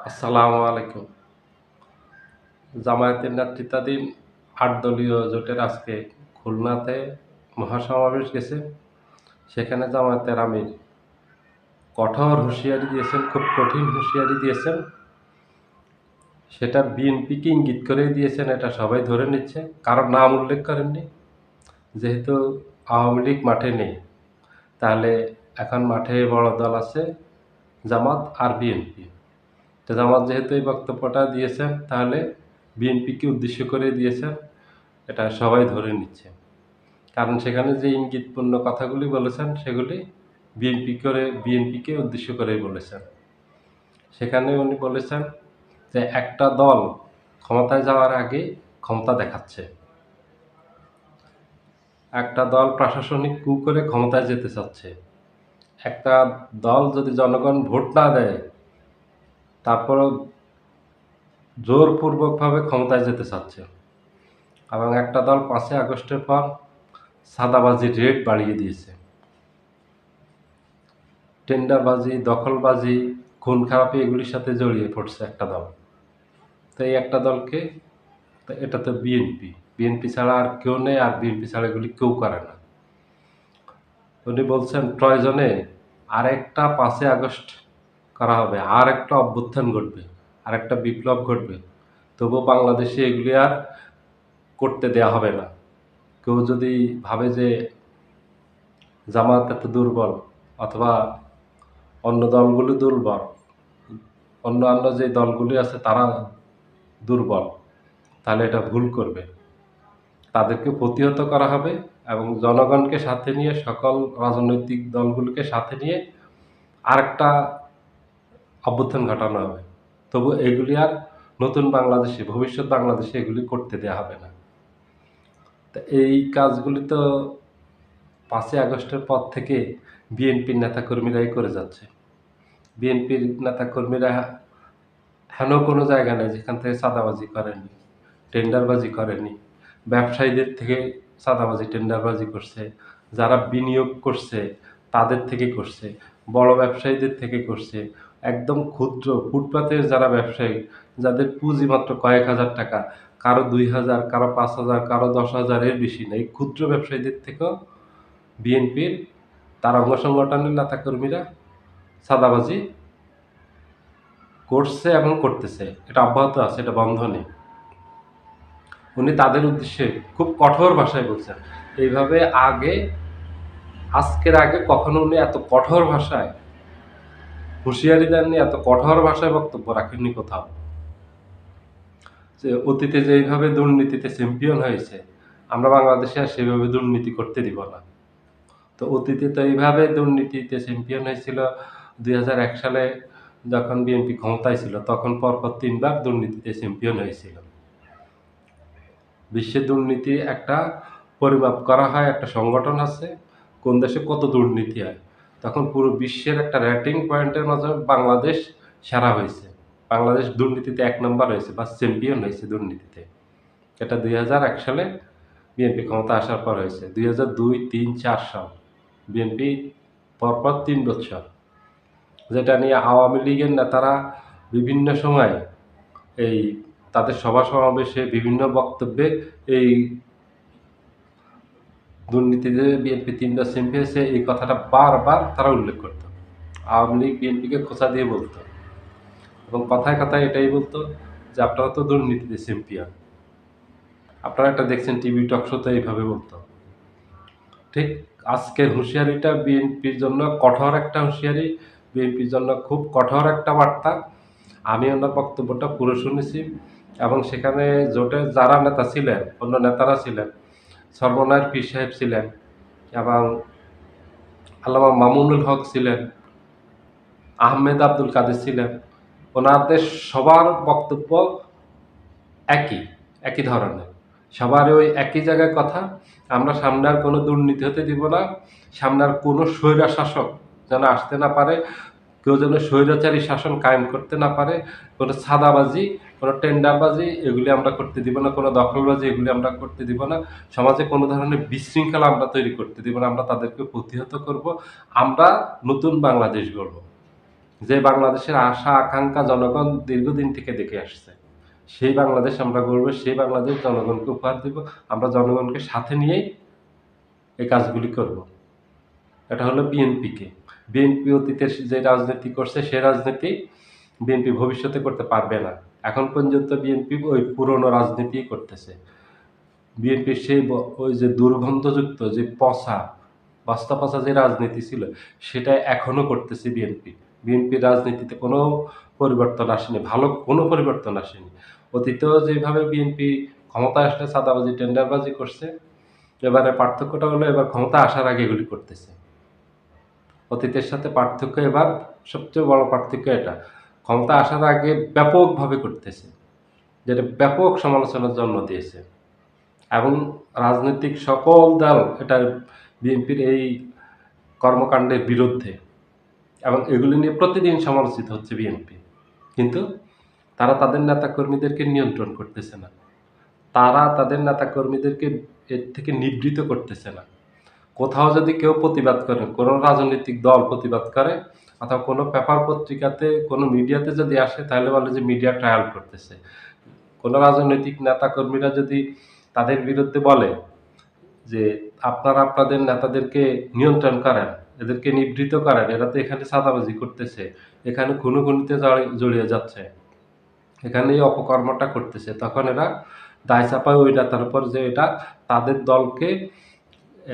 আসসালামু আলাইকুম। জামায়াতের নেতৃত্বাধীন আট দলীয় জোটের আজকে খুলনাতে মহাসমাবেশ গেছে। সেখানে জামায়াতের আমির কঠোর হুঁশিয়ারি দিয়েছেন, খুব কঠিন হুঁশিয়ারি দিয়েছেন। সেটা বিএনপিকে ইঙ্গিত করেই দিয়েছেন, এটা সবাই ধরে নিচ্ছে, কারণ নাম উল্লেখ করেননি। যেহেতু আওয়ামী লীগ মাঠে নেই, তাহলে এখন মাঠে বড় দল আছে জামাত আর বিএনপি। জামাত যেহেতু এই বক্তব্যটা দিয়েছেন তাহলে বিএনপিকে উদ্দেশ্য করে দিয়েছেন এটা সবাই ধরে নিচ্ছে। কারণ সেখানে যে ইঙ্গিতপূর্ণ কথাগুলি বলেছেন, সেগুলি বিএনপি করে, বিএনপিকে উদ্দেশ্য করেই বলেছেন। সেখানে উনি বলেছেন যে একটা দল ক্ষমতায় যাওয়ার আগে ক্ষমতা দেখাচ্ছে। একটা দল প্রশাসনিক কু করে ক্ষমতায় যেতে চাচ্ছে। একটা দল যদি জনগণ ভোট না দেয় তারপরও জোরপূর্বকভাবে ক্ষমতায় যেতে চাচ্ছে। এবং একটা দল পাঁচই আগস্টের পর সাদাবাজির রেট বাড়িয়ে দিয়েছে। টেন্ডারবাজি, দখলবাজি খুন খারাপি এগুলির সাথে জড়িয়ে পড়ছে একটা দল। তো এই একটা দলকে এটা তো বিএনপি। বিএনপি ছাড়া আর কেউ নেই, আর বিএনপি ছাড়া এগুলি কেউ করে না। উনি বলছেন প্রয়োজনে আরেকটা পাঁচই আগস্ট করা হবে। আর একটা অভ্যুত্থান ঘটবে, আর একটা বিপ্লব ঘটবে। তবুও বাংলাদেশে এগুলি আর করতে দেয়া হবে না। কেউ যদি ভাবে যে জামাত এত দুর্বল অথবা অন্য দলগুলি দুর্বল, অন্যান্য যে দলগুলি আছে তারা দুর্বল, তাহলে এটা ভুল করবে। তাদেরকে প্রতিহত করা হবে এবং জনগণকে সাথে নিয়ে, সকল রাজনৈতিক দলগুলোকে সাথে নিয়ে আরেকটা অভ্যুত্থান ঘটানো হবে। তবু এগুলি আর নতুন বাংলাদেশে, ভবিষ্যৎ বাংলাদেশে এগুলি করতে দেওয়া হবে না। তো এই কাজগুলি তো পাঁচই আগস্টের পর থেকে বিএনপির নেতাকর্মীরাই করে যাচ্ছে। বিএনপির নেতাকর্মীরা হেন কোনো জায়গা নেই যেখান থেকে চাঁদাবাজি করেনি টেন্ডারবাজি করেনি ব্যবসায়ীদের থেকে চাঁদাবাজি, টেন্ডারবাজি করছে, যারা বিনিয়োগ করছে তাদের থেকে করছে, বড় ব্যবসায়ীদের থেকে করছে একদম ক্ষুদ্র ফুটপাতের যারা ব্যবসায়ী, যাদের পুঁজি মাত্র কয়েক হাজার টাকা, কারও দুই হাজার, কারও পাঁচ হাজার, কারও দশ হাজার এর বেশি নেই ক্ষুদ্র ব্যবসায়ীদের থেকেও বিএনপির তার অঙ্গ সংগঠনের নেতাকর্মীরা সাদাবাজি করছে এবং করতেছে। এটা অব্যাহত আছে, এটা বন্ধ নেই উনি তাদের উদ্দেশ্যে খুব কঠোর ভাষায় বলছেন। এইভাবে আগে, আজকের আগে কখনো উনি এত কঠোর ভাষায় হুঁশিয়ারি দেননি, এত কঠোর ভাষায় বক্তব্য রাখেননি কোথাও। যে অতীতে যেইভাবে দুর্নীতিতে চ্যাম্পিয়ন হয়েছে, আমরা বাংলাদেশে আর সেভাবে দুর্নীতি করতে দিব না। তো অতীতে তো এইভাবে দুর্নীতিতে চ্যাম্পিয়ন হয়েছিল, দুই হাজার এক সালে যখন বিএনপি ক্ষমতায় ছিল, তখন পরপর তিনবার দুর্নীতিতে চ্যাম্পিয়ন হয়েছিল। বিশ্বে দুর্নীতি একটা পরিমাপ করা হয়, একটা সংগঠন আছে, কোন দেশে কত দুর্নীতি হয়। তখন পুরো বিশ্বের একটা র্যাটিং পয়েন্টের মাঝে বাংলাদেশ সেরা হয়েছে। বাংলাদেশ দুর্নীতিতে এক নম্বর হয়েছে বা চ্যাম্পিয়ন হয়েছে দুর্নীতিতে। এটা দুই সালে বিএনপি ক্ষমতা আসার পর হয়েছে। দুই হাজার দুই, তিন, চার সাল বিএনপি পরপর তিন বছর। যেটা নিয়ে আওয়ামী লীগের নেতারা বিভিন্ন সময় এই তাদের সভা সমাবেশে বিভিন্ন বক্তব্যে এই দুর্নীতিতে বিএনপি তিনটা চ্যাম্পিয়ন হয়েছে এই কথাটা বারবার তারা উল্লেখ করতো। আওয়ামী লীগ বিএনপিকে খোঁচা দিয়ে বলতো। এবং কথায় কথায় এটাই বলতো যে, আপনারা তো দুর্নীতিতে চ্যাম্পিয়ন আপনারা একটা দেখছেন টিভি টক শোতে এইভাবে বলতো। ঠিক আজকের হুঁশিয়ারিটা বিএনপির জন্য কঠোর একটা হুঁশিয়ারি, বিএনপির জন্য খুব কঠোর একটা বার্তা। আমি ওনার বক্তব্যটা পুরো শুনেছি এবং সেখানে জোটের যারা নেতা ছিলেন, অন্য নেতারা ছিলেন সর্বনায়ের পীর সাহেব ছিলেন এবং আল্লামা মামুনুল হক ছিলেন, আহমেদ আব্দুল কাদের ছিলেন, ওনাদের সবার বক্তব্য একই একই ধরনের। সবার ওই একই জায়গায় কথা, আমরা সামনে আর কোনো দুর্নীতি হতে দিব না, সামনে আর কোনো স্বৈরা শাসক যেন আসতে না পারে কেউ যেন স্বৈরাচারী শাসন কায়েম করতে না পারে, কোনো ছাদাবাজি কোনো টেন্ডারবাজি, এগুলি আমরা করতে দিব না, কোনো দখলবাজি, এগুলি আমরা করতে দিব না। সমাজে কোনো ধরনের বিশৃঙ্খলা আমরা তৈরি করতে দিব না, আমরা তাদেরকে প্রতিহত করব, আমরা নতুন বাংলাদেশ গড়ব। যে বাংলাদেশের আশা, আকাঙ্ক্ষা জনগণ দীর্ঘদিন থেকে দেখে আসছে, সেই বাংলাদেশ আমরা গড়ব, সেই বাংলাদেশ জনগণকে উপহার দেব, আমরা জনগণকে সাথে নিয়েই এই কাজগুলি করব। এটা হলো বিএনপিকে। বিএনপি অতীতে যে রাজনীতি করছে, সে রাজনীতি বিএনপি ভবিষ্যতে করতে পারবে না। এখন পর্যন্ত বিএনপি ওই পুরনো রাজনীতি করতেছে। বিএনপির সেই ওই যে দুর্গন্ধযুক্ত যে পচা বস্তা পচা যে রাজনীতি ছিল, সেটা এখনও করতেছে বিএনপি। বিএনপির রাজনীতিতে কোনো পরিবর্তন আসেনি, ভালো কোনো পরিবর্তন আসেনি। অতীতেও যেভাবে বিএনপি ক্ষমতা আসলে সাদাবাজি টেন্ডারবাজি করছে, এবারে পার্থক্যটা হলো এবার ক্ষমতা আসার আগে এগুলি করতেছে। অতীতের সাথে পার্থক্য এবার সবচেয়ে বড় পার্থক্য এটা। ক্ষমতা আসার আগে ব্যাপকভাবে করতেছে যেটা ব্যাপক সমালোচনার জন্ম দিয়েছে। এবং রাজনৈতিক সকল দল এটা বিএনপির এই কর্মকাণ্ডের বিরুদ্ধে, এবং এগুলি নিয়ে প্রতিদিন সমালোচিত হচ্ছে বিএনপি। কিন্তু তারা তাদের নেতাকর্মীদেরকে নিয়ন্ত্রণ করতেছে না। তারা তাদের নেতাকর্মীদেরকে এর থেকে নিবৃত করতেছে না। কোথাও যদি কেউ প্রতিবাদ করে, কোনো রাজনৈতিক দল প্রতিবাদ করে অথবা কোনো পেপার পত্রিকাতে, কোনো মিডিয়াতে যদি আসে, তাহলে বলে যে মিডিয়া ট্রায়াল করতেছে। কোনো রাজনৈতিক নেতাকর্মীরা যদি তাদের বিরুদ্ধে বলে যে আপনারা আপনাদের নেতাদেরকে নিয়ন্ত্রণ করেন, এদেরকে নিবৃত করেন, এরা তো এখানে সাদাবাজি করতেছে, এখানে খুনোখুনিতে জড়ি- জড়িয়ে যাচ্ছে এখানে এই অপকর্মটা করতেছে, তখন এরা দায় চাপায় ওই নেতার উপর যে এটা তাদের দলকে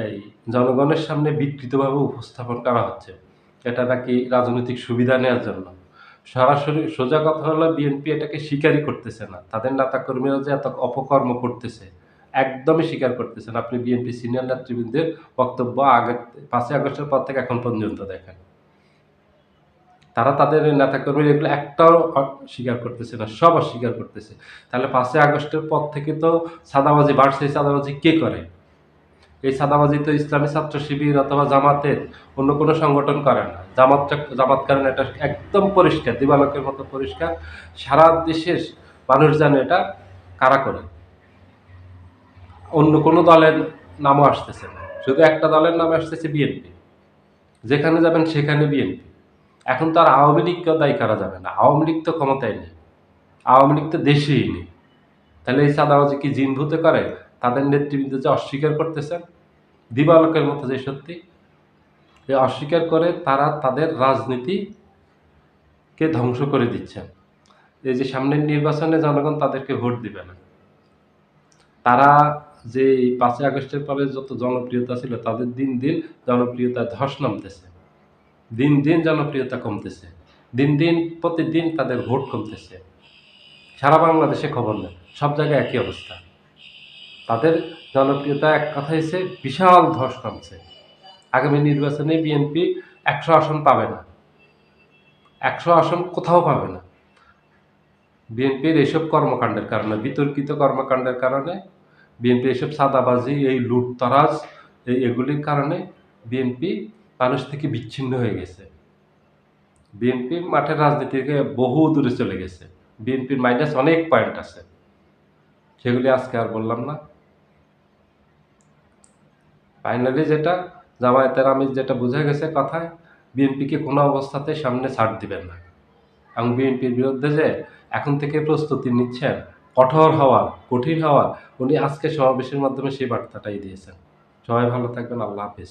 এই জনগণের সামনে বিকৃতভাবে উপস্থাপন করা হচ্ছে। এটা নাকি রাজনৈতিক সুবিধা নেওয়ার জন্য। সরাসরি সোজা কথা হলো, বিএনপি এটাকে স্বীকারই করতেছে না। তাদের নেতাকর্মীরা যে এত অপকর্ম করতেছে, একদমই স্বীকার করতেছে না। আপনি বিএনপি সিনিয়র নেতৃবৃন্দের বক্তব্য আগে, পাঁচই আগস্টের পর থেকে এখন পর্যন্ত দেখেন। তারা তাদের নেতাকর্মী এগুলো একটাও স্বীকার করতেছে না, সব অস্বীকার করতেছে। তাহলে পাঁচই আগস্টের পর থেকে তো সাদাবাজি বাড়ছে সাদাবাজি কে করে? এই সাদাবাজি তো ইসলামী ছাত্র শিবির অথবা জামাতের অন্য কোনো সংগঠন করে না। জামাতটা জামাত কারণ এটা একদম পরিষ্কার, দিবালকের মতো পরিষ্কার। সারা দেশের মানুষ জানে এটা কারা করে? অন্য কোনো দলের নামও আসতেছে না। শুধু একটা দলের নামে আসতেছে বিএনপি। যেখানে যাবেন সেখানে বিএনপি। এখন তো আর আওয়ামী লীগকেও দায়ী করা যাবে না। আওয়ামী লীগ তো ক্ষমতায় নেই। আওয়ামী লীগ তো দেশেই নেই। তাহলে এই চাঁদাবাজি কি জিনভূতে করে? তাদের নেতৃবৃন্দ যে অস্বীকার করতেছেন দিবালকের মতো যে সত্যি অস্বীকার করে তারা তাদের রাজনীতিকে ধ্বংস করে দিচ্ছেন এই যে সামনের নির্বাচনে জনগণ তাদেরকে ভোট দিবে না। তারা যে পাঁচই আগস্টের পরে যত জনপ্রিয়তা ছিল, তাদের দিন দিন জনপ্রিয়তা ধস নামতেছে। দিন দিন জনপ্রিয়তা কমতেছে। দিন দিন, প্রতিদিন তাদের ভোট কমতেছে। সারা বাংলাদেশে খবর নেই। সব জায়গায় একই অবস্থা। তাদের জনপ্রিয়তা এক কথা হচ্ছে বিশাল ধস নামছে। আগামী নির্বাচনে বিএনপি একশো আসন পাবে না। একশো আসন কোথাও পাবে না। বিএনপির এইসব কর্মকাণ্ডের কারণে, বিতর্কিত কর্মকাণ্ডের কারণে বিএনপি এইসব সাদাবাজি এই লুটতরাজ, এই এগুলির কারণে বিএনপি মানুষ থেকে বিচ্ছিন্ন হয়ে গেছে। বিএনপি মাঠের রাজনীতি থেকে বহু দূরে চলে গেছে। বিএনপির মাইনাস অনেক পয়েন্ট আছে। সেগুলি আজকে আর বললাম না। ফাইনালি যেটা, জামায়াতের আমি যেটা বোঝা গেছে কথায়, বিএনপিকে কোনো অবস্থাতে সামনে ছাড় দিবেন না। এবং বিএনপির বিরুদ্ধে যে এখন থেকে প্রস্তুতি নিচ্ছেন, কঠোর হওয়ার, কঠিন হওয়ার, উনি আজকে সমাবেশের মাধ্যমে সেই বার্তাটাই দিয়েছেন। সবাই ভালো থাকবেন, আল্লাহ হাফিজ।